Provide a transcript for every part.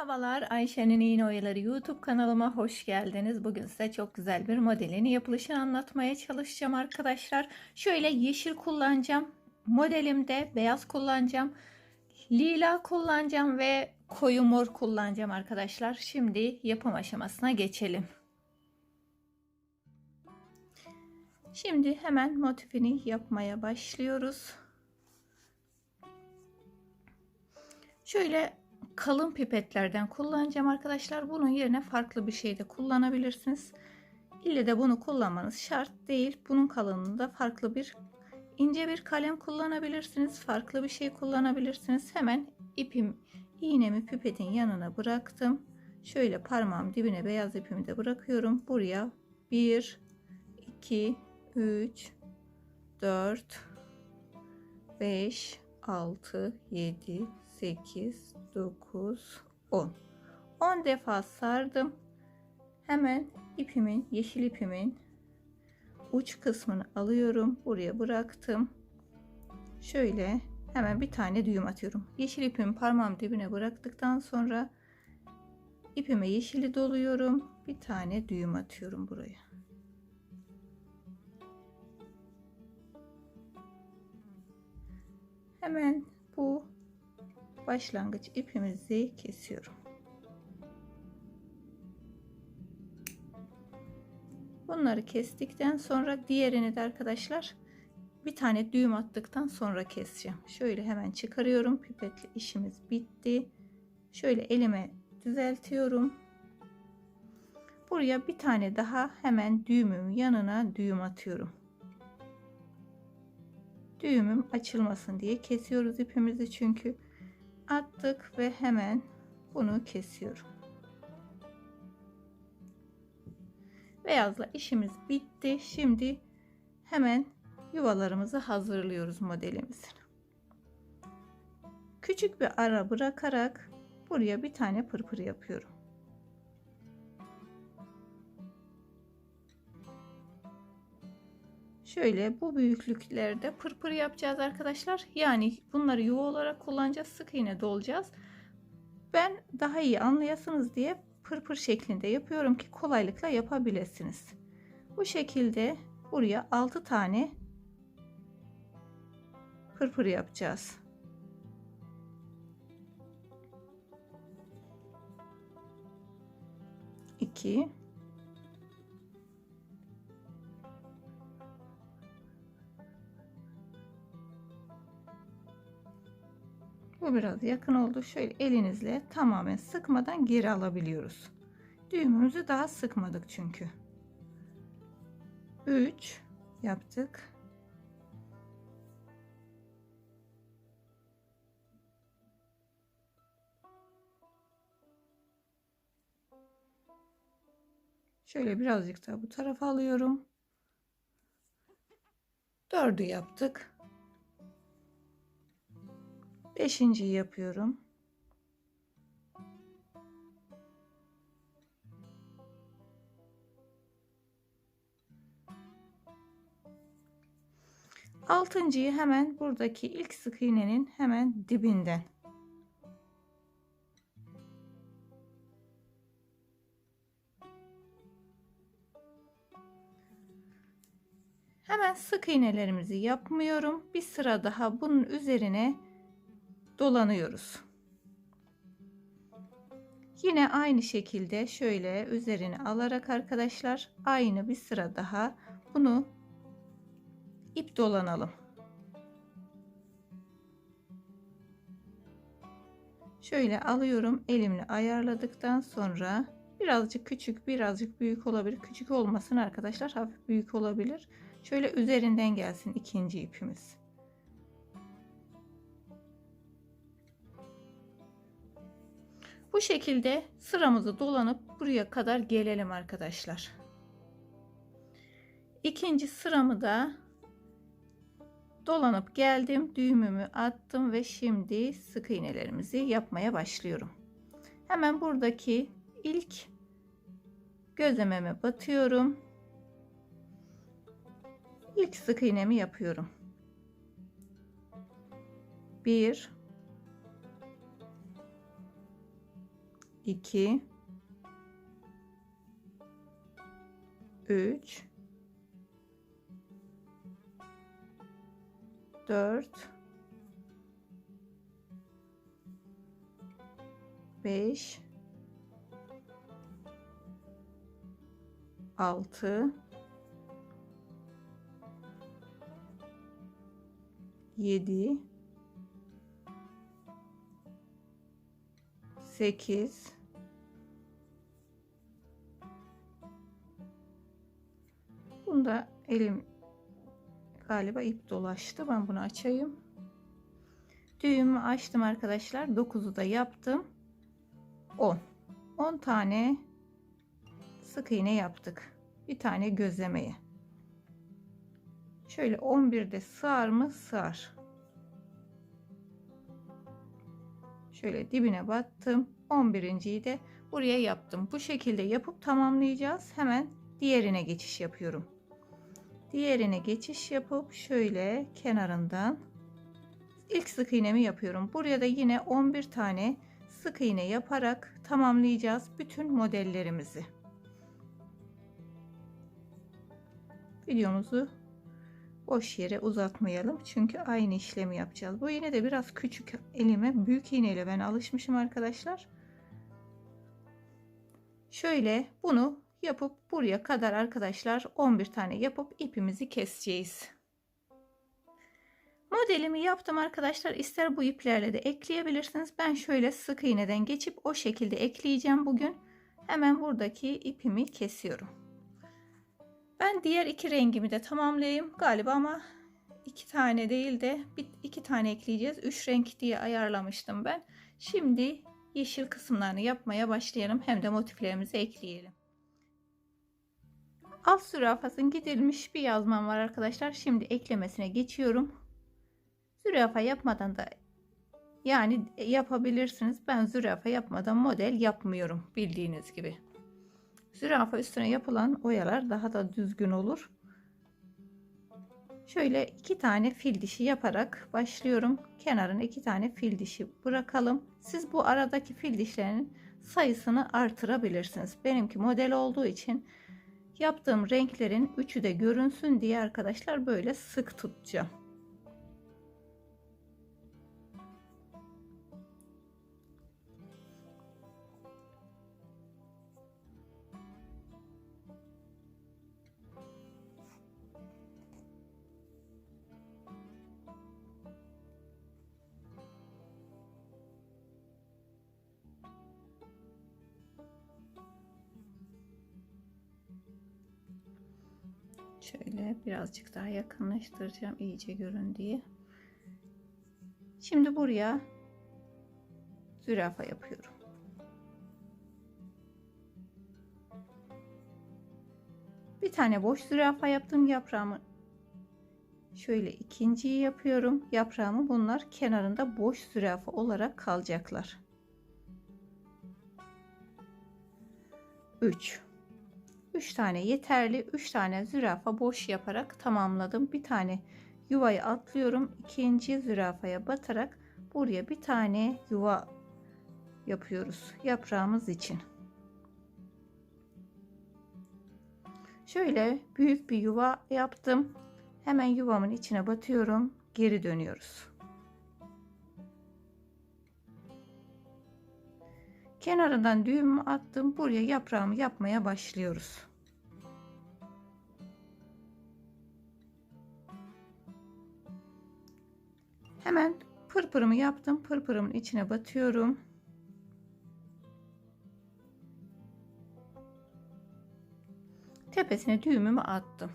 Merhabalar Ayşe'nin İğne Oyaları YouTube kanalıma hoş geldiniz. Bugün size çok güzel bir modelin yapılışını anlatmaya çalışacağım arkadaşlar. Şöyle yeşil kullanacağım. Modelimde beyaz kullanacağım. Lila kullanacağım ve koyu mor kullanacağım arkadaşlar. Şimdi yapım aşamasına geçelim. Şimdi hemen motifini yapmaya başlıyoruz. Şöyle kalın pipetlerden kullanacağım arkadaşlar. Bunun yerine farklı bir şey de kullanabilirsiniz. İlle de bunu kullanmanız şart değil. Bunun kalınlığında farklı bir ince bir kalem kullanabilirsiniz. Farklı bir şey kullanabilirsiniz. Hemen ipim iğnemi pipetin yanına bıraktım. Şöyle parmağım dibine beyaz ipimi de bırakıyorum. Buraya 1 2 3 4 5 6 7 8 9 10 10 defa sardım. Hemen ipimin yeşil ipimin uç kısmını alıyorum. Buraya bıraktım. Şöyle hemen bir tane düğüm atıyorum. Yeşil ipimi parmağım dibine bıraktıktan sonra ipime yeşili doluyorum. Bir tane düğüm atıyorum buraya. Hemen bu başlangıç ipimizi kesiyorum. Bunları kestikten sonra diğerini de arkadaşlar bir tane düğüm attıktan sonra keseceğim. Şöyle hemen çıkarıyorum. Pipetle işimiz bitti. Şöyle elime düzeltiyorum. Buraya bir tane daha hemen düğümün yanına düğüm atıyorum. Düğümüm açılmasın diye kesiyoruz ipimizi çünkü attık ve hemen bunu kesiyorum. Beyazla işimiz bitti. Şimdi hemen yuvalarımızı hazırlıyoruz modelimizin. Küçük bir ara bırakarak buraya bir tane pırpır yapıyorum. Şöyle bu büyüklüklerde pırpır yapacağız arkadaşlar. Yani bunları yuva olarak kullanacağız. Sık iğne dolacağız. Ben daha iyi anlayasınız diye pırpır şeklinde yapıyorum ki kolaylıkla yapabilirsiniz. Bu şekilde buraya 6 tane pırpır yapacağız. İki, Bu biraz yakın oldu. Şöyle elinizle tamamen sıkmadan geri alabiliyoruz. Düğümümüzü daha sıkmadık çünkü. 3 yaptık. Şöyle birazcık daha bu tarafa alıyorum. Dördü yaptık. Beşinciyi yapıyorum. Altıncıyı hemen buradaki ilk sık iğnenin hemen dibinden. Hemen sık iğnelerimizi yapmıyorum. Bir sıra daha bunun üzerine dolanıyoruz. Yine aynı şekilde şöyle üzerine alarak arkadaşlar aynı bir sıra daha bunu ip dolanalım. Şöyle alıyorum elimle ayarladıktan sonra birazcık küçük birazcık büyük olabilir. Küçük olmasın arkadaşlar hafif büyük olabilir. Şöyle üzerinden gelsin ikinci ipimiz. Bu şekilde sıramızı dolanıp buraya kadar gelelim arkadaşlar. İkinci sıramı da dolanıp geldim. Düğümümü attım ve şimdi sık iğnelerimizi yapmaya başlıyorum. Hemen buradaki ilk gözlememe batıyorum. İlk sık iğnemi yapıyorum. 1 2 3 4 5 6 7 8 Bunda elim galiba ip dolaştı. Ben bunu açayım. Düğümü açtım arkadaşlar. 9'u da yaptım. 10. 10 tane sık iğne yaptık. Bir tane gözlemeye. Şöyle 11'de sığar mı? Sığar. Şöyle dibine battım. 11.yi de buraya yaptım. Bu şekilde yapıp tamamlayacağız. Hemen diğerine geçiş yapıyorum. Diğerine geçiş yapıp şöyle kenarından ilk sık iğnemi yapıyorum. Buraya da yine 11 tane sık iğne yaparak tamamlayacağız bütün modellerimizi. Videomuzu boş yere uzatmayalım. Çünkü aynı işlemi yapacağız. Bu iğne de biraz küçük elime. Büyük iğneyle ben alışmışım arkadaşlar. Şöyle bunu yapıp buraya kadar arkadaşlar 11 tane yapıp ipimizi keseceğiz. Modelimi yaptım arkadaşlar. İster bu iplerle de ekleyebilirsiniz. Ben şöyle sık iğneden geçip o şekilde ekleyeceğim bugün. Hemen buradaki ipimi kesiyorum. Ben diğer iki rengimi de tamamlayayım galiba ama iki tane değil de bir, iki tane ekleyeceğiz. Üç renk diye ayarlamıştım ben. Şimdi yeşil kısımlarını yapmaya başlayalım. Hem de motiflerimizi ekleyelim. Alt zürafasın gidilmiş bir yazmam var arkadaşlar. Şimdi eklemesine geçiyorum. Zürafa yapmadan da yani yapabilirsiniz. Ben zürafa yapmadan model yapmıyorum bildiğiniz gibi. Zürafa üstüne yapılan oyalar daha da düzgün olur. Şöyle iki tane fil dişi yaparak başlıyorum. Kenarına iki tane fil dişi bırakalım. Siz bu aradaki fil dişlerinin sayısını artırabilirsiniz. Benimki model olduğu için yaptığım renklerin üçü de görünsün diye arkadaşlar böyle sık tutacağım. Şöyle birazcık daha yakınlaştıracağım iyice görün diye. Şimdi buraya zürafa yapıyorum. Bir tane boş zürafa yaptım yaprağımı. Şöyle ikinciyi yapıyorum. Yaprağımı bunlar kenarında boş zürafa olarak kalacaklar. 3 3 tane yeterli 3 tane zürafa boş yaparak tamamladım. Bir tane yuvayı atlıyorum. İkinci zürafaya batarak buraya bir tane yuva yapıyoruz yaprağımız için. Şöyle büyük bir yuva yaptım. Hemen yuvamın içine batıyorum. Geri dönüyoruz. Kenarından düğümü attım. Buraya yaprağımı yapmaya başlıyoruz. Hemen pırpırımı yaptım. Pırpırımın içine batıyorum. Tepesine düğümümü attım.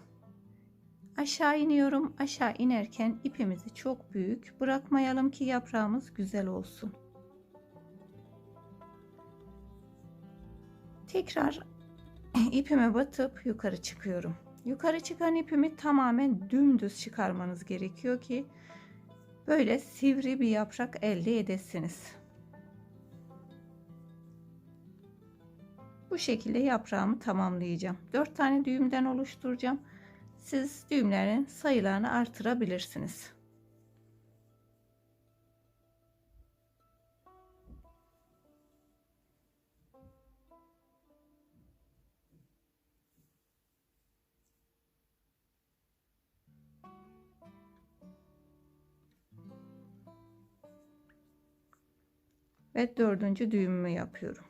Aşağı iniyorum. Aşağı inerken ipimizi çok büyük bırakmayalım ki yaprağımız güzel olsun. Tekrar ipime batıp yukarı çıkıyorum. Yukarı çıkan ipimi tamamen dümdüz çıkarmanız gerekiyor ki böyle sivri bir yaprak elde edesiniz. Bu şekilde yaprağımı tamamlayacağım. 4 tane düğümden oluşturacağım. Siz düğümlerin sayılarını artırabilirsiniz. Ve dördüncü düğümümü yapıyorum.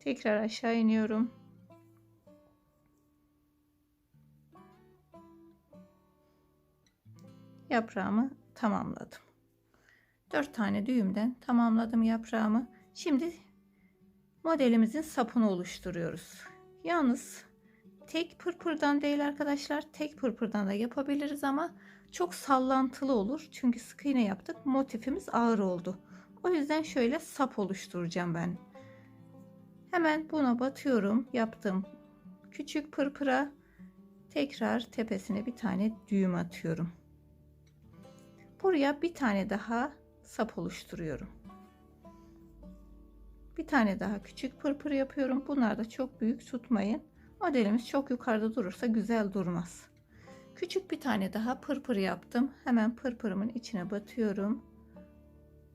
Tekrar aşağı iniyorum. Yaprağımı tamamladım. 4 tane düğümden tamamladım yaprağımı. Şimdi modelimizin sapını oluşturuyoruz. Yalnız tek pırpırdan değil arkadaşlar. Tek pırpırdan da yapabiliriz ama çok sallantılı olur. Çünkü sık iğne yaptık. Motifimiz ağır oldu. O yüzden şöyle sap oluşturacağım ben. Hemen buna batıyorum. Yaptım. Küçük pırpıra tekrar tepesine bir tane düğüm atıyorum. Buraya bir tane daha sap oluşturuyorum. Bir tane daha küçük pırpır yapıyorum. Bunlar da çok büyük tutmayın. Modelimiz çok yukarıda durursa güzel durmaz. Küçük bir tane daha pırpır yaptım. Hemen pırpırımın içine batıyorum.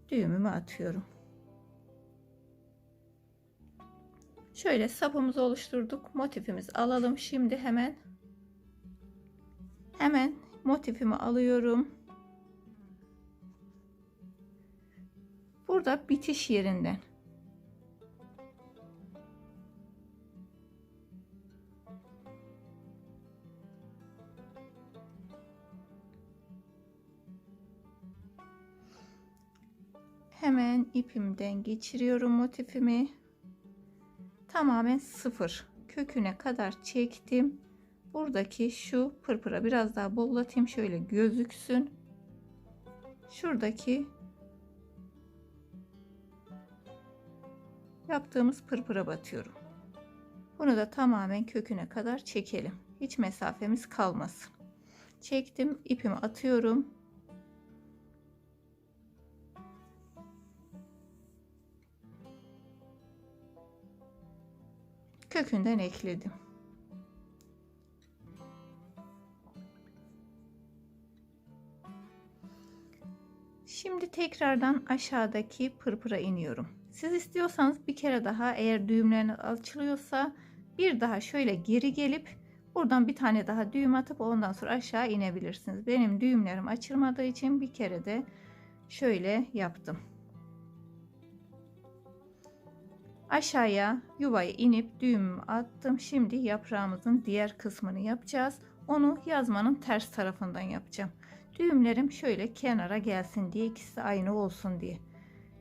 Düğümümü atıyorum. Şöyle sapımızı oluşturduk. Motifimizi alalım. Şimdi hemen hemen motifimi alıyorum. Burada bitiş yerinden ipimden geçiriyorum motifimi. Tamamen sıfır. Köküne kadar çektim. Buradaki şu pırpıra biraz daha bollatayım şöyle gözüksün. Şuradaki yaptığımız pırpıra batıyorum. Bunu da tamamen köküne kadar çekelim. Hiç mesafemiz kalmasın. Çektim ipimi atıyorum kökünden ekledim. Şimdi tekrardan aşağıdaki pırpıra iniyorum. Siz istiyorsanız bir kere daha eğer düğümleriniz açılıyorsa bir daha şöyle geri gelip buradan bir tane daha düğüm atıp ondan sonra aşağı inebilirsiniz. Benim düğümlerim açılmadığı için bir kere de şöyle yaptım. Aşağıya yuvaya inip düğümümü attım. Şimdi yaprağımızın diğer kısmını yapacağız. Onu yazmanın ters tarafından yapacağım. Düğümlerim şöyle kenara gelsin diye ikisi aynı olsun diye.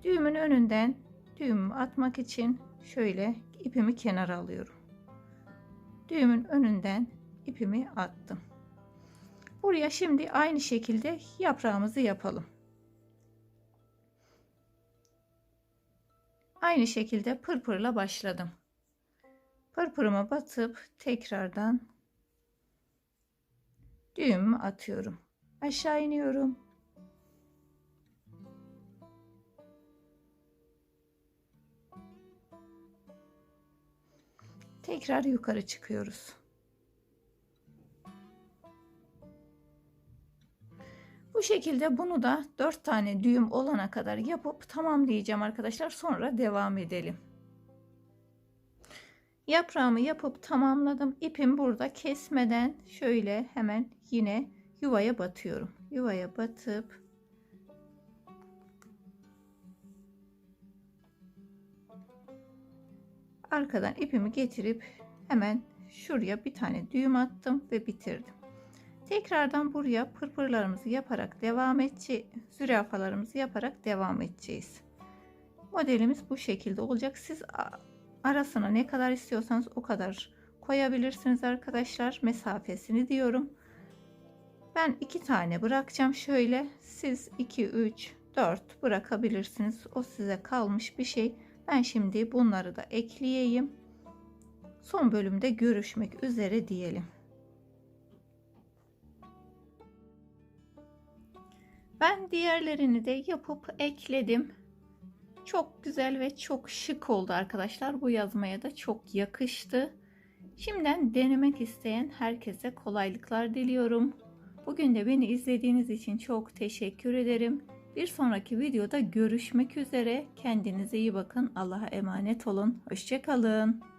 Düğümün önünden düğümümü atmak için şöyle ipimi kenara alıyorum. Düğümün önünden ipimi attım. Buraya şimdi aynı şekilde yaprağımızı yapalım. Aynı şekilde pırpırla başladım. Pırpırıma batıp tekrardan düğümü atıyorum. Aşağı iniyorum. Tekrar yukarı çıkıyoruz. Bu şekilde bunu da 4 tane düğüm olana kadar yapıp tamamlayacağım arkadaşlar. Sonra devam edelim. Yaprağımı yapıp tamamladım. İpim burada kesmeden şöyle hemen yine yuvaya batıyorum. Yuvaya batıp arkadan ipimi getirip hemen şuraya bir tane düğüm attım ve bitirdim. Tekrardan buraya pırpırlarımızı yaparak devam edeceğiz. Zürafalarımızı yaparak devam edeceğiz. Modelimiz bu şekilde olacak. Siz arasına ne kadar istiyorsanız o kadar koyabilirsiniz arkadaşlar. Mesafesini diyorum. Ben iki tane bırakacağım şöyle. Siz 2, 3, 4 bırakabilirsiniz. O size kalmış bir şey. Ben şimdi bunları da ekleyeyim. Son bölümde görüşmek üzere diyelim. Ben diğerlerini de yapıp ekledim. Çok güzel ve çok şık oldu arkadaşlar. Bu yazmaya da çok yakıştı. Şimdiden denemek isteyen herkese kolaylıklar diliyorum. Bugün de beni izlediğiniz için çok teşekkür ederim. Bir sonraki videoda görüşmek üzere. Kendinize iyi bakın. Allah'a emanet olun. Hoşçakalın.